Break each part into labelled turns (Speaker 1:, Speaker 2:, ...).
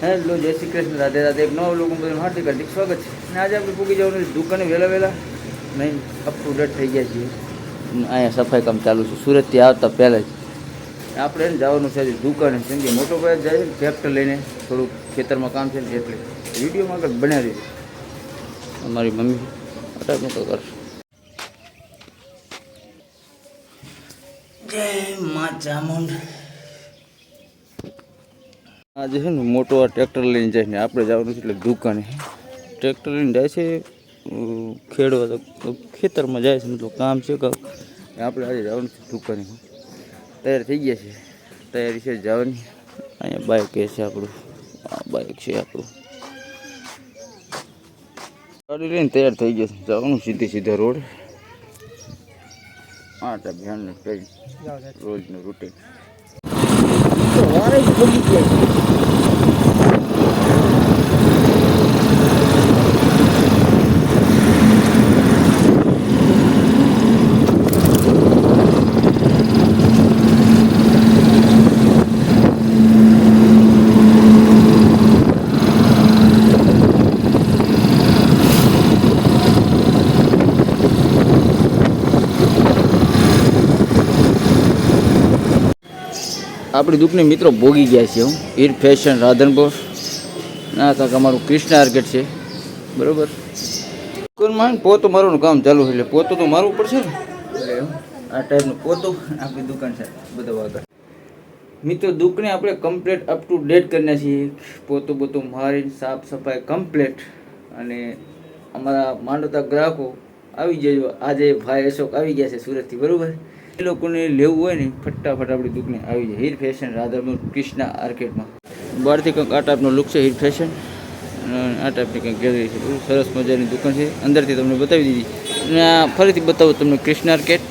Speaker 1: Hello જય શ્રી કૃષ્ણ રાધે રાધે એક નવો લોકો બધું હાર્દિક હાર્દિક સ્વાગત છે. અને આજે આપણે પૂકી જવાનું છે દુકાને વહેલા વહેલા. નહીં અપ ટુ ડેટ થઈ ગયા છીએ. અહીંયા સફાઈ કામ ચાલુ છે. સુરતથી આવતા પહેલાં જ. આપણે એને જવાનું છે દુકાને. કેમ કે મોટો ભાઈ જાય છે ને ટ્રેક્ટર લઈને થોડુંક ખેતરમાં કામ છે ને એટલે વિડીયોમાં આગળ બનાવી રહી અમારી મમ્મી અટાક તો કરશે. જય મા ચામુંડ આજે છે ને મોટો આ ટ્રેક્ટર લઈને જાય ને આપણે જવાનું છે એટલે દુકાને. ટ્રેક્ટર લઈને જાય છે ખેડવા તો ખેતરમાં જાય છે મતલબ કામ છે કામ આપણે આજે જવાનું છે દુકાને. તૈયાર થઈ ગયા છે. તૈયારી છે જવાની. અહીંયા બાઇક એ છે આપણું. આ બાઇક છે આપણું. ગાડી લઈને તૈયાર થઈ ગયા છે. જવાનું સીધી સીધા રોડ. આટા ભ્યાનને કરી. રોજનું રૂટીન વારે ભૂગી ગયા આપણી દુઃખની મિત્રો ભોગી ગયા છે હું. ઈર ફેશન રાધનપુર ના કાંક અમારું કૃષ્ણ આર્કેટ છે. બરાબર. દુકાનમાં પોતું મારવાનું કામ ચાલુ છે એટલે પોતું તો મારવું પડશે ને. આ ટાઈપનું પોતું આપણી દુકાન છે, બધા વાગર. મિત્રો, દુઃખને આપણે કમ્પ્લેટ અપ ટુ ડેટ કરીને છીએ પોતું પોતું મારી સાફ સફાઈ કમ્પ્લેટ અને અમારા માંડવતા ગ્રાહકો આવી જજો. આજે ભાઈ અશોક આવી ગયા છે સુરતથી, બરોબર? એ લોકોને લેવું હોય ને, ફટાફટ આપણી દુકાને આવી જાય. હીર ફેશન રાધરપુર કૃષ્ણ આર્કેટમાં બહારથી કંઈક આ ટાઈપનો લુક છે હીર ફેશન આ ટાઈપની કંઈક ગેલેરી છે. સરસ મજાની દુકાન છે. અંદરથી તમને બતાવી દીધી. અને આ ફરીથી બતાવું તમને કૃષ્ણ આર્કેટ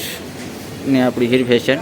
Speaker 1: ને આપણી હીર ફેશન